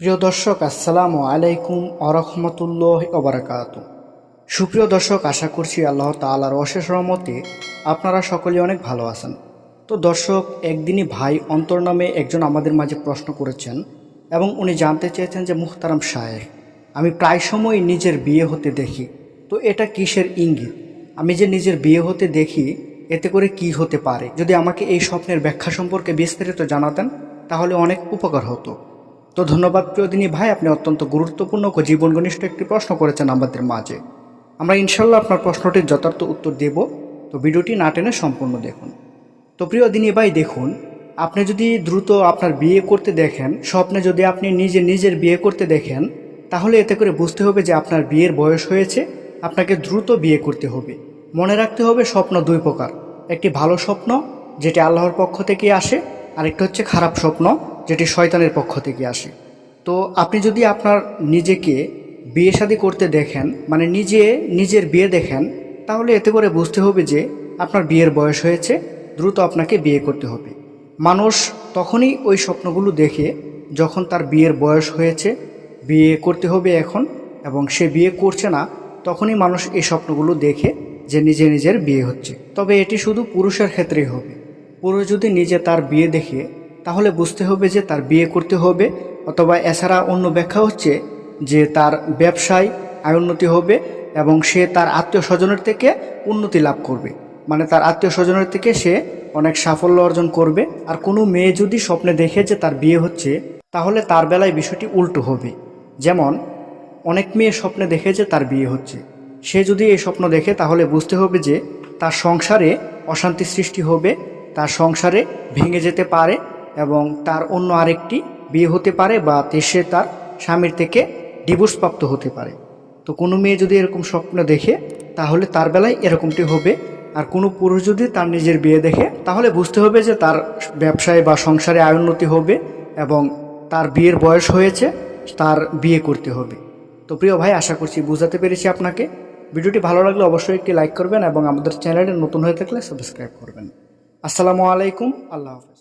প্রিয় দর্শক, আসসালামু আলাইকুম আরহামতুল্লাহ ওবরাকাত সুপ্রিয় দর্শক, আশা করছি আল্লাহ তালার অশেষ রহমতে আপনারা সকলে অনেক ভালো আছেন। তো দর্শক, একদিনই ভাই অন্তর নামে একজন আমাদের মাঝে প্রশ্ন করেছেন এবং উনি জানতে চেয়েছেন যে মুখতারাম শায়ের আমি প্রায় সময় নিজের বিয়ে হতে দেখি। তো এটা কিসের ইঙ্গিত? আমি যে নিজের বিয়ে হতে দেখি, এতে করে কি হতে পারে? যদি আমাকে এই স্বপ্নের ব্যাখ্যা সম্পর্কে বিস্তারিত জানাতেন, তাহলে অনেক উপকার হতো। তো ধন্যবাদ প্রিয়দিনী ভাই, আপনি অত্যন্ত গুরুত্বপূর্ণ ও জীবন ঘনিষ্ঠ একটি প্রশ্ন করেছেন আমাদের মাঝে। আমরা ইনশাল্লাহ আপনার প্রশ্নটির যথার্থ উত্তর দেব, তো ভিডিওটি না টেনে সম্পূর্ণ দেখুন। তো প্রিয় দিনী ভাই, দেখুন, আপনি যদি দ্রুত আপনার বিয়ে করতে দেখেন, স্বপ্নে যদি আপনি নিজে নিজের বিয়ে করতে দেখেন, তাহলে এতে করে বুঝতে হবে যে আপনার বিয়ের বয়স হয়েছে, আপনাকে দ্রুত বিয়ে করতে হবে। মনে রাখতে হবে স্বপ্ন দুই প্রকার, একটি ভালো স্বপ্ন, যেটি আল্লাহর পক্ষ থেকে আসে, আরেকটা হচ্ছে খারাপ স্বপ্ন। যেটি শয়তানের পক্ষ থেকে আসে। তো আপনি যদি আপনার নিজেকে বিয়ে শাদী করতে দেখেন মানে নিজে, নিজের বিয়ে দেখেন, তাহলে এতে করে বুঝতে হবে যে আপনার বিয়ের বয়স হয়েছে, দ্রুত আপনাকে বিয়ে করতে হবে। মানুষ তখনই ওই স্বপ্নগুলো দেখে যখন তার বিয়ের বয়স হয়েছে, বিয়ে করতে হবে এখন এবং সে বিয়ে করছে না, তখনই মানুষ এই স্বপ্নগুলো দেখে যে নিজে, নিজের বিয়ে হচ্ছে। তবে এটি শুধু পুরুষের ক্ষেত্রেই হবে। পুরুষ যদি নিজে তার বিয়ে দেখে তাহলে বুঝতে হবে যে তার বিয়ে করতে হবে, অথবা এছাড়া অন্য ব্যাখ্যা হচ্ছে যে তার ব্যবসায় আয় উন্নতি হবে এবং সে তার আত্মীয় স্বজনের থেকে উন্নতি লাভ করবে। মানে তার আত্মীয় স্বজনের থেকে সে অনেক সাফল্য অর্জন করবে। আর কোনো মেয়ে যদি স্বপ্নে দেখে যে তার বিয়ে হচ্ছে, তাহলে তার বেলায় বিষয়টি উল্টো হবে। যেমন, অনেক মেয়ে স্বপ্নে দেখে যে তার বিয়ে হচ্ছে। সে যদি এই স্বপ্ন দেখে, তাহলে বুঝতে হবে যে তার সংসারে অশান্তি সৃষ্টি হবে, তার সংসারে ভেঙে যেতে পারে এবং তার অন্য আরেকটি বিয়ে হতে পারে বা সে তার স্বামীর থেকে ডিভোর্স প্রাপ্ত হতে পারে। তো কোনো মেয়ে যদি এরকম স্বপ্ন দেখে, তাহলে তার বেলায় এরকমটি হবে। আর কোনো পুরুষ যদি তার নিজের বিয়ে দেখে, তাহলে বুঝতে হবে যে তার ব্যবসায় বা সংসারে আয় উন্নতি হবে এবং তার বিয়ের বয়স হয়েছে, তার বিয়ে করতে হবে। তো প্রিয় ভাই, আশা করছি বুঝাতে পেরেছি আপনাকে। ভিডিওটি ভালো লাগলে অবশ্যই একটি লাইক করবেন এবং আমাদের চ্যানেলে নতুন হয়ে থাকলে সাবস্ক্রাইব করবেন। আসসালামু আলাইকুম, আল্লাহ হাফেজ।